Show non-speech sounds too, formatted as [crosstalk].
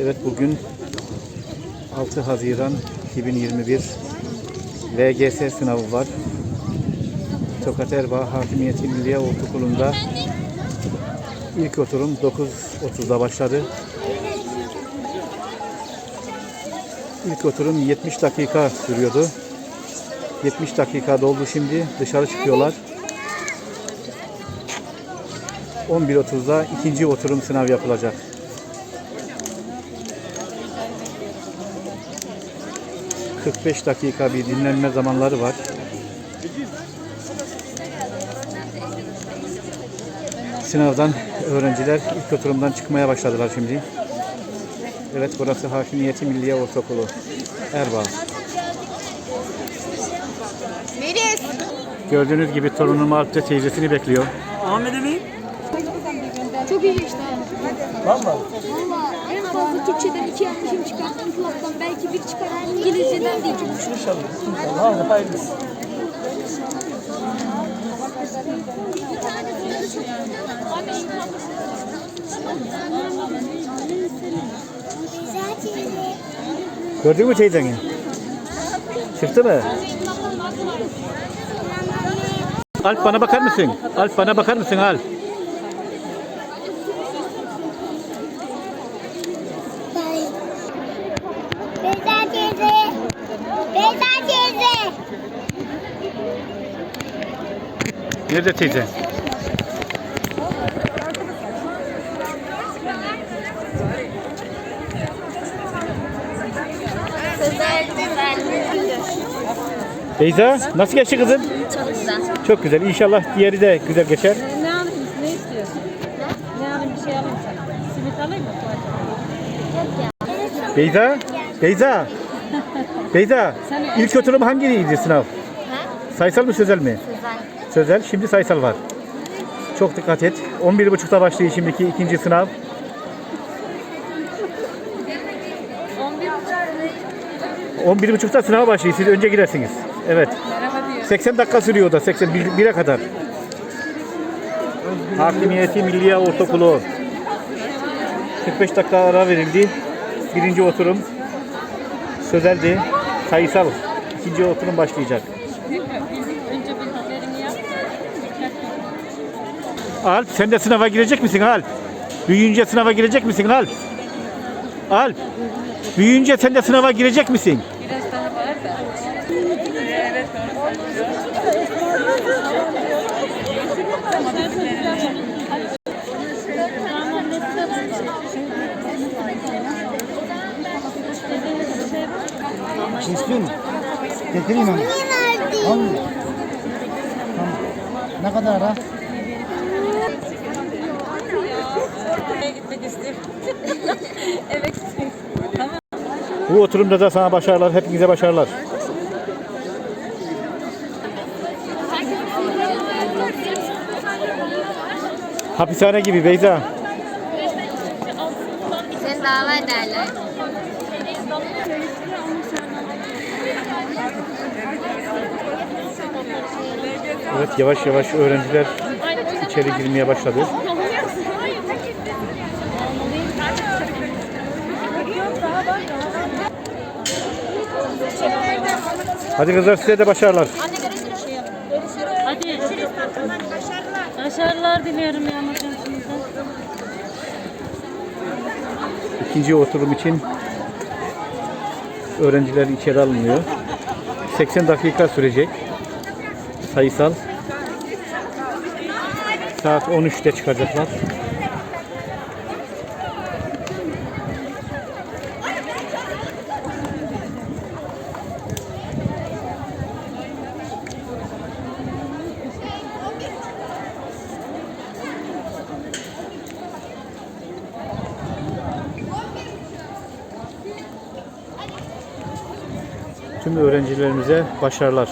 Evet bugün 6 Haziran 2021 LGS sınavı var. Tokat Erbaa Hakimiyeti Milliye Ortaokulu'nda ilk oturum 9.30'da başladı. İlk oturum 70 dakika sürüyordu. 70 dakika doldu şimdi. Dışarı çıkıyorlar. 11.30'da ikinci oturum sınav yapılacak. ...45 dakika bir dinlenme zamanları var. Sınavdan öğrenciler ilk oturumdan çıkmaya başladılar şimdi. Evet burası Hakimiyeti Milliye Ortaokulu. Erbaa. Melis. Gördüğünüz gibi torunum Alp'te teyzesini bekliyor. Ahmet Emin. Çok iyi geçti abi. Valla. Valla en fazla Türkçeden iki yanlışım çıkarttım. Kulaktan belki bir çıkar. İngilizceden değil çok düşük. İnşallah. İnşallah. Hadi hayırlısı. Gördün mü teyzeni? Çıktı mı? Alp bana bakar mısın? Alp bana bakar mısın Alp? Beyza teyze. Beyza teyze. Nerede teyze? Güzel güzel. Beyza nasıl geçti kızım? Çok güzel. Çok güzel. İnşallah diğeri de güzel geçer. Ne alayım? Ne istiyorsun? Ne alayım? Bir şey alayım sana. Simit alayım mı? Beyza? Beyza? [laughs] Beyza? İlk oturum hangiydi sınav? Sayısal mı sözel mi? Sözel. Şimdi sayısal var. Çok dikkat et. 11.30'da başlıyor şimdiki ikinci sınav. 11 11.30'da sınava başlıyor. Siz önce girersiniz. Evet. Merhaba diyor. 80 dakika sürüyor o da 81'e kadar. Hakimiyeti Milliye Ortaokulu. 45 dakika ara verildi. Birinci oturum sözeldi. Sayısal. İkinci oturum başlayacak. Önce bir haberini yap. Alp sen de sınava girecek misin Alp? Büyüyünce sınava girecek misin Alp? Alp. Büyüyünce sen de sınava girecek misin? Biraz daha var da. Evet İstiyorum. Getireyim onu. Al. Tamam. Ne kadar ha? Gitmek istiyorum. [laughs] Eve gitmek Tamam. Bu oturumda da sana başarılar. Hepinize başarılar. Hapishane gibi Beyza. Sen dava ederler. Evet yavaş yavaş öğrenciler içeri girmeye başladı. Hadi kızlar size de başarılar. Hadi. Başarılar diliyorum ya matematiğinizden. İkinci oturum için öğrenciler içeri alınıyor. 80 dakika sürecek. Sayısal. Saat 13'te çıkacaklar. Tüm öğrencilerimize başarılar.